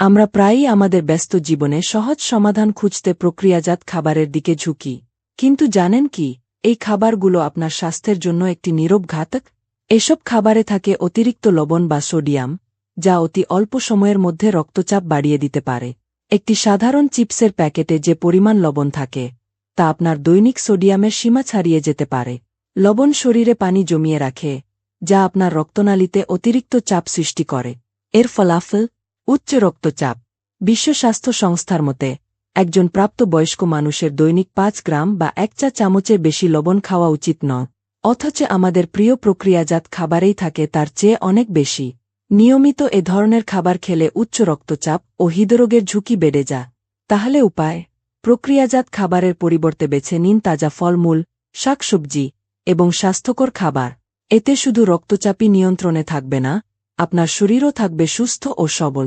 আমরা প্রায়ই আমাদের ব্যস্ত জীবনে সহজ সমাধান খুঁজতে প্রক্রিয়াজাত খাবারের দিকে ঝুঁকি। কিন্তু জানেন কি, এই খাবারগুলো আপনার স্বাস্থ্যের জন্য একটি নীরব ঘাতক এসব খাবারে থাকে অতিরিক্ত লবণ বা সোডিয়াম, যা অতি অল্প সময়ের মধ্যে রক্তচাপ বাড়িয়ে দিতে পারে। একটি সাধারণ চিপসের প্যাকেটে যে পরিমাণ লবণ থাকে, তা আপনার দৈনিক সোডিয়ামের সীমা ছাড়িয়ে যেতে পারে। লবণ শরীরে পানি জমিয়ে রাখে, যা আপনার রক্তনালীতে অতিরিক্ত চাপ সৃষ্টি করে। এর ফলাফল উচ্চ রক্তচাপ। বিশ্ব স্বাস্থ্য সংস্থার মতে, একজন প্রাপ্তবয়স্ক মানুষের দৈনিক পাঁচ গ্রাম বা এক চা চামচের বেশি লবণ খাওয়া উচিত নয়, অথচ আমাদের প্রিয় প্রক্রিয়াজাত খাবারেই থাকে তার চেয়ে অনেক বেশি। নিয়মিত এ ধরনের খাবার খেলে উচ্চ রক্তচাপ ও হৃদরোগের ঝুঁকি বেড়ে যায়। তাহলে উপায়? প্রক্রিয়াজাত খাবারের পরিবর্তে বেছে নিন তাজা ফলমূল, শাকসবজি এবং স্বাস্থ্যকর খাবার। এতে শুধু রক্তচাপই নিয়ন্ত্রণে থাকবে না আপনার শরীরও থাকবে সুস্থ ও সবল।